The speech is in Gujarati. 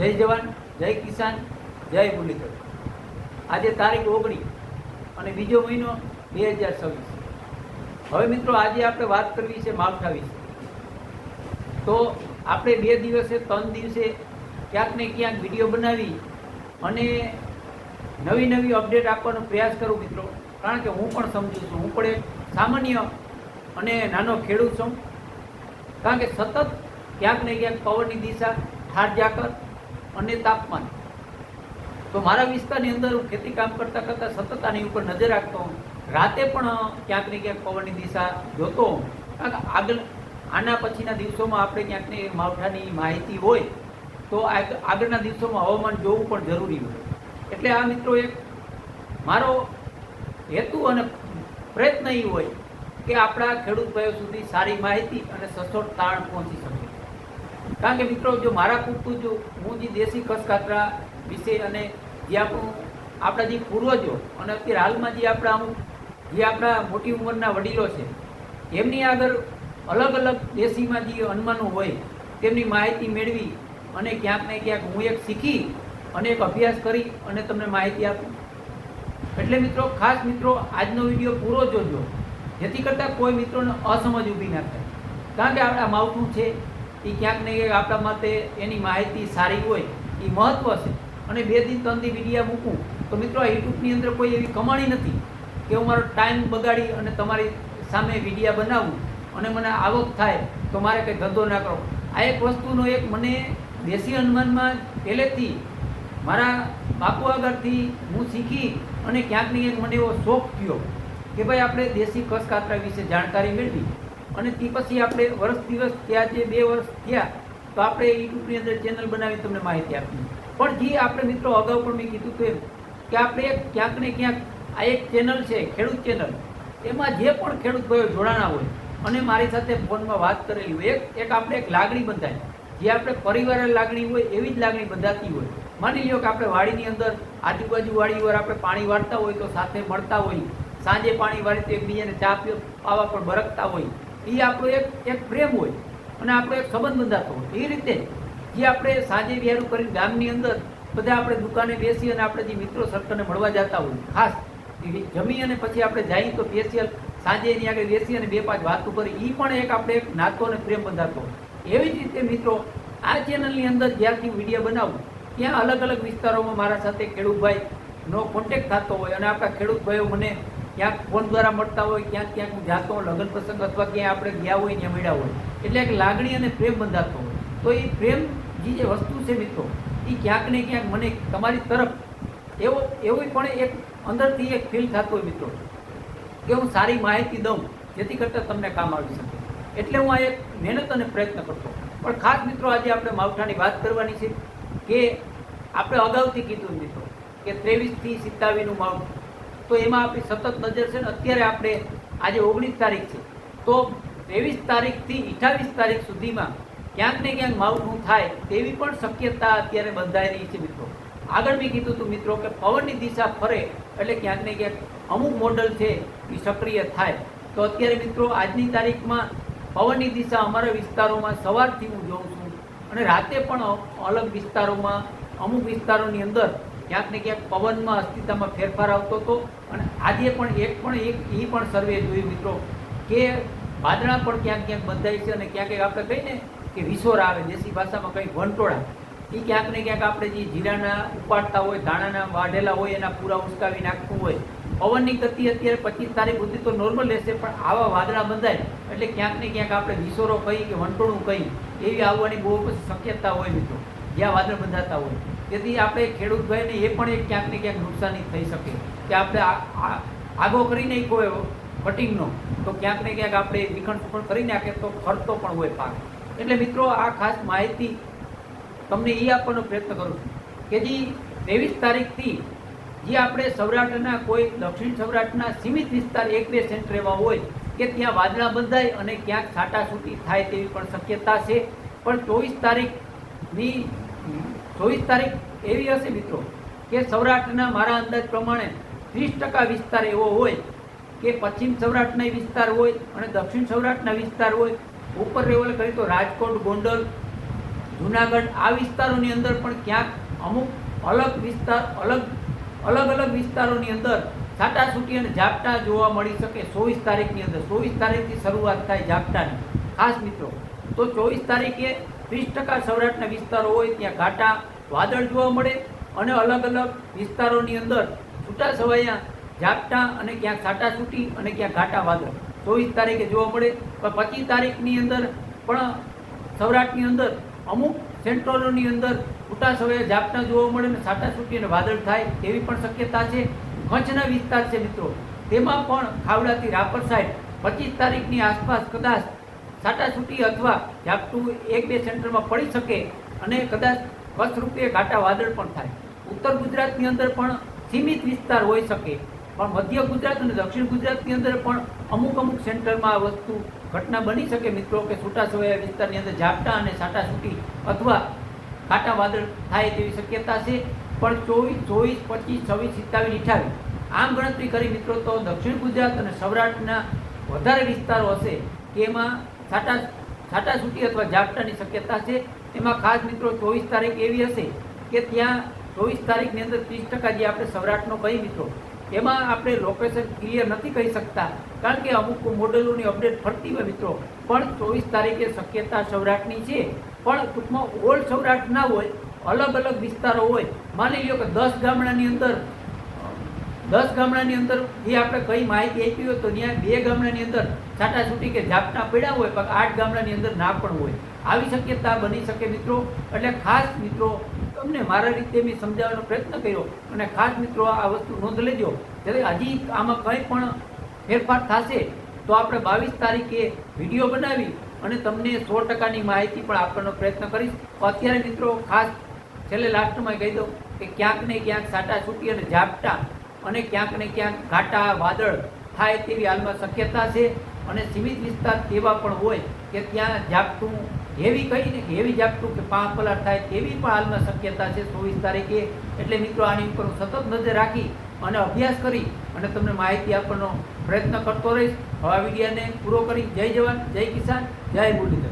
જય જવાન, જય કિસાન, જય મુરલીધર. આજે તારીખ ઓગણીસ અને બીજો મહિનો બે હજાર છવ્વીસ. હવે મિત્રો, આજે આપણે વાત કરવી છે માવઠા વિશે. તો આપણે બે દિવસે, ત્રણ દિવસે ક્યાંક ને ક્યાંક વીડિયો બનાવી અને નવી નવી અપડેટ આપવાનો પ્રયાસ કરું મિત્રો. કારણ કે હું પણ સમજુ છું. હું પણ એક સામાન્ય અને નાનો ખેડૂત છું. કારણ કે સતત ક્યાંક ને ક્યાંક પવનની દિશા, ઠાર ઝાકર અને તાપમાન. તો મારા વિસ્તારની અંદર હું ખેતી કામ કરતાં કરતાં સતત આની ઉપર નજર રાખતો હોઉં. રાતે પણ ક્યાંક ને ક્યાંક પવનની દિશા જોતો હોઉં. કારણ કે આગળ, આના પછીના દિવસોમાં આપણે ક્યાંક ને માવઠાની માહિતી હોય, તો આગળના દિવસોમાં હવામાન જોવું પણ જરૂરી હોય. એટલે આ મિત્રો એક મારો હેતુ અને પ્રયત્ન એ હોય કે આપણા ખેડૂત ભાઈઓ સુધી સારી માહિતી અને સચોટ તાણ પહોંચી શકે. કારણ કે મિત્રો, જો મારા પૂરતું જો હું જે દેશી કસકાતરા વિશે અને જે આપણું, આપણા જે પૂર્વજો અને અત્યારે હાલમાં જે આપણા અમુક, જે આપણા મોટી ઉંમરના વડીલો છે, એમની આગળ અલગ અલગ દેશીમાં જે અનમાનું હોય, તેમની માહિતી મેળવી અને ક્યાંક ને ક્યાંક હું એક શીખી અને એક અભ્યાસ કરી અને તમને માહિતી આપું. એટલે મિત્રો, ખાસ મિત્રો, આજનો વીડિયો પૂરો જોજો. જેથી કરતાં કોઈ મિત્રોને અસમજ ઊભી ના થાય. કારણ કે આપણા માવઠું છે એ ક્યાંક ને ક્યાંક આપણા માટે એની માહિતી સારી હોય એ મહત્વ છે. અને બે દિન ત્રણ દી વિડીયા મૂકું, તો મિત્રો યુટ્યુબની અંદર કોઈ એવી કમાણી નથી કે હું મારો ટાઈમ બગાડી અને તમારી સામે વિડીયા બનાવું અને મને આવક થાય, તો મારે કંઈ ધંધો ના કરો આ એક વસ્તુનો એક મને દેશી અનુમાનમાં પહેલેથી મારા બાપુ આગળથી હું શીખી અને ક્યાંક ને ક્યાંક મને એવો શોખ થયો કે ભાઈ આપણે દેશી કસ કાતરા વિશે જાણકારી મેળવી. અને તે પછી આપણે વર્ષ દિવસ ત્યાં જે બે વર્ષ થયા, તો આપણે યુટ્યુબની અંદર ચેનલ બનાવી તમને માહિતી આપી પણ જે આપણે મિત્રો અગાઉ પણ મેં કીધું હતું કે આપણે ક્યાંક ને ક્યાંક આ એક ચેનલ છે, ખેડૂત ચેનલ એમાં જે પણ ખેડૂત ભાઈઓ જોડાણા હોય, અને મારી સાથે ફોનમાં વાત કરેલી હોય, એક એક આપણે એક લાગણી બંધાય. જે આપણે પરિવાર લાગણી હોય, એવી જ લાગણી બંધાતી હોય. માની લ્યો કે આપણે વાડીની અંદર આજુબાજુ વાડી વાર આપણે પાણી વાળતા હોય તો સાથે મળતા હોય, સાંજે પાણી વાળી તો એકબીજાને ચા પાવા પણ બરકતા હોય. એ આપણો એક એક પ્રેમ હોય અને આપણો એક સંબંધ બંધાતો હોય. એ રીતે જે આપણે સાંજે વિહારું કરીને ગામની અંદર બધા આપણે દુકાને બેસી અને આપણે જે મિત્રો સર્કલને મળવા જતા હોય, ખાસ જમી અને પછી આપણે જઈએ તો સ્પેશિયલ સાંજે એની આગળ બેસી અને બે પાંચ વાતો કરી એ પણ એક આપણે એક નાતો અને પ્રેમ બંધાતો એવી જ રીતે મિત્રો, આ ચેનલની અંદર જ્યારથી વીડિયો બનાવું, ત્યાં અલગ અલગ વિસ્તારોમાં મારા સાથે ખેડૂતભાઈનો કોન્ટેક થતો હોય અને આપણા ખેડૂતભાઈઓ મને ક્યાંક ફોન દ્વારા મળતા હોય, ક્યાંક ક્યાંક હું જાતો હોય લગ્ન પ્રસંગ અથવા ક્યાંય આપણે ગયા હોય, ત્યાં મળ્યા હોય. એટલે એક લાગણી અને પ્રેમ બંધાતો હોય. તો એ પ્રેમ જે જે વસ્તુ છે મિત્રો એ ક્યાંક ને ક્યાંક મને તમારી તરફ એવો, એવું પણ એક અંદરથી એક ફીલ થતો હોય મિત્રો, કે હું સારી માહિતી દઉં, જેથી કરતાં તમને કામ આવી શકે. એટલે હું આ એક મહેનત અને પ્રયત્ન કરતો પણ ખાસ મિત્રો, આજે આપણે માવઠાની વાત કરવાની છે કે આપણે અગાઉથી કીધું મિત્રો, કે ત્રેવીસથી સિત્તાવીસનું માવઠું તો એમાં આપણી સતત નજર છે ને અત્યારે આપણે આજે ઓગણીસ તારીખ છે. તો ત્રેવીસ તારીખથી અઠાવીસ તારીખ સુધીમાં ક્યાંક ને ક્યાંક માવઠું થાય તેવી પણ શક્યતા અત્યારે બંધાઈ રહી છે મિત્રો. આગળ મેં કીધું હતું મિત્રો કે પવનની દિશા ફરે એટલે ક્યાંક ને ક્યાંક અમુક મોડલ છે એ સક્રિય થાય. તો અત્યારે મિત્રો આજની તારીખમાં પવનની દિશા અમારા વિસ્તારોમાં સવારથી હું જોઉં છું અને રાતે પણ અલગ વિસ્તારોમાં અમુક વિસ્તારોની અંદર ક્યાંક ને ક્યાંક પવનમાં અસ્તિત્વમાં ફેરફાર આવતો હતો. અને આજે પણ એક પણ એક એ પણ સર્વે જોયું મિત્રો, કે વાદળા પણ ક્યાંક ક્યાંક બંધાય છે અને ક્યાંક આપણે કહીએ ને કે વિસોર આવે, દેશી ભાષામાં કંઈ વંટોળા. એ ક્યાંક ને ક્યાંક આપણે જે જીરાના ઉપાડતા હોય ધાણાના વાઢેલા હોય, એના પૂરા ઉસકાવી નાખતું હોય. પવનની ગતિ અત્યારે પચીસ તારીખ સુધી તો નોર્મલ રહેશે, પણ આવા વાદળા બંધાય. એટલે ક્યાંક ને ક્યાંક આપણે વિસોરો કહી કે વંટોળું કહી એવી આવવાની બહુ શક્યતા હોય મિત્રો, જ્યાં વાદળ બંધાતા હોય. તેથી આપણે ખેડૂત ભાઈને એ પણ એક ક્યાંક ને ક્યાંક નુકસાની થઈ શકે કે આપણે આગો કરી નાખ્યો હોય કટિંગનો, તો ક્યાંક ને ક્યાંક આપણે વિખંડ પણ કરી નાખે તો ખર્ચતો પણ હોય પાક. એટલે મિત્રો, આ ખાસ માહિતી તમને એ આપવાનો પ્રયત્ન કરું છું કે જે ત્રેવીસ તારીખથી જે આપણે સૌરાષ્ટ્રના કોઈ દક્ષિણ સૌરાષ્ટ્રના સીમિત વિસ્તાર એક બે સેન્ટર એવા હોય કે ત્યાં વાદળા બંધાય અને ક્યાંક છાટાછૂટી થાય તેવી પણ શક્યતા છે. પણ ચોવીસ તારીખની ચોવીસ તારીખ એવી હશે મિત્રો કે સૌરાષ્ટ્રના મારા અંદાજ પ્રમાણે ત્રીસ ટકા વિસ્તાર એવો હોય કે પશ્ચિમ સૌરાષ્ટ્રના વિસ્તાર હોય અને દક્ષિણ સૌરાષ્ટ્રના વિસ્તાર હોય, ઉપર લેવલ કરીએ તો રાજકોટ, ગોંડલ, જુનાગઢ આ વિસ્તારોની અંદર પણ ક્યાંક અમુક અલગ વિસ્તાર, અલગ અલગ અલગ વિસ્તારોની અંદર છાટાછૂટી અને ઝાપટા જોવા મળી શકે ચોવીસ તારીખની અંદર. ચોવીસ તારીખથી શરૂઆત થાય ઝાપટાની. ખાસ મિત્રો, તો ચોવીસ તારીખે ત્રીસ ટકા સૌરાષ્ટ્રના વિસ્તારો હોય ત્યાં ઘાટા, વાદળ જોવા મળે અને અલગ અલગ વિસ્તારોની અંદર છૂટા છવાયા ઝાપટા અને ક્યાંક છાટાછૂટી અને ક્યાંક ઘાટા, વાદળ. ચોવીસ તારીખે જોવા મળે, પણ પચીસ તારીખની અંદર પણ સૌરાષ્ટ્રની અંદર અમુક સેન્ટ્રલોની અંદર છૂટા છવાયા ઝાપટા જોવા મળે અને છાટાછૂટી અને વાદળ થાય તેવી પણ શક્યતા છે. કચ્છના વિસ્તાર છે મિત્રો, તેમાં પણ ખાવડાથી રાપર સાઈડ પચીસ તારીખની આસપાસ કદાચ છાટાછૂટી અથવા ઝાપટું એક બે સેન્ટરમાં પડી શકે અને કદાચ કચ્છરૂપે ઘાટા વાદળ પણ થાય. ઉત્તર ગુજરાતની અંદર પણ સીમિત વિસ્તાર હોઈ શકે, પણ મધ્ય ગુજરાત અને દક્ષિણ ગુજરાતની અંદર પણ અમુક અમુક સેન્ટરમાં આ વસ્તુ ઘટના બની શકે. મિત્રો, કે છૂટાછવાયા વિસ્તારની અંદર ઝાપટા અને છાટાછૂટી અથવા કાંટા વાદળ થાય તેવી શક્યતા છે. પણ ચોવીસ ચોવીસ, પચીસ, છવ્વીસ, સિત્તાવીસ અઠાવીસ આમ ગણતરી કરી મિત્રો, તો દક્ષિણ ગુજરાત અને સૌરાષ્ટ્રના વધારે વિસ્તારો હશે એમાં છાટા છાટાછૂટી અથવા ઝાપટાની શક્યતા છે? એમાં ખાસ મિત્રો ચોવીસ તારીખ એવી હશે કે ત્યાં ચોવીસ તારીખની અંદર ત્રીસ ટકા જે આપણે સૌરાષ્ટ્રનો કહી મિત્રો, એમાં આપણે લોકેશન ક્લિયર નથી કહી શકતા. કારણ કે અમુક મોડેલોની અપડેટ ફરતી હોય મિત્રો, પણ ચોવીસ તારીખે શક્યતા સૌરાષ્ટ્રની છે. પણ ટૂંકમાં ઓલ સૌરાષ્ટ્ર ના હોય, અલગ અલગ વિસ્તારો હોય. માની લ્યો કે દસ ગામડાની અંદર દસ ગામડાની અંદર એ આપણે કઈ માહિતી આપી હોય તો ત્યાં બે ગામડાની અંદર છાટાછૂટી કે ઝાપટા પડ્યા હોય, પણ આઠ ગામડાની અંદર ના પણ હોય. આવી શક્યતા બની શકે મિત્રો. એટલે ખાસ મિત્રો, તમને મારા રીતે મેં સમજાવવાનો પ્રયત્ન કર્યો અને ખાસ મિત્રો આ વસ્તુ નોંધ લેજો. જ્યારે હજી આમાં કંઈ પણ ફેરફાર થશે, તો આપણે બાવીસ તારીખે વીડિયો બનાવી અને તમને સો ટકાની માહિતી પણ આપવાનો પ્રયત્ન કરીશ. અત્યારે મિત્રો ખાસ છેલ્લે લાસ્ટમાં કહી દઉં કે ક્યાંક ને ક્યાંક છાટાછૂટી અને ઝાપટા અને ક્યાંક ને ક્યાંક ઘાટા, વાદળ થાય તેવી હાલમાં શક્યતા છે. અને સીમિત વિસ્તાર એવા પણ હોય કે ત્યાં ઝાપટું હેવી કહીને કે હેવી ઝાપટું કે પાંચ પલાટ થાય તેવી પણ હાલમાં શક્યતા છે ચોવીસ તારીખે. એટલે મિત્રો, આની ઉપર હું સતત નજર રાખી અને અભ્યાસ કરી અને તમને માહિતી આપવાનો પ્રયત્ન કરતો રહીશ. હવે આ વિડીયોને પૂરો કરી. જય જવાન, જય કિસાન, જય મુરલીધર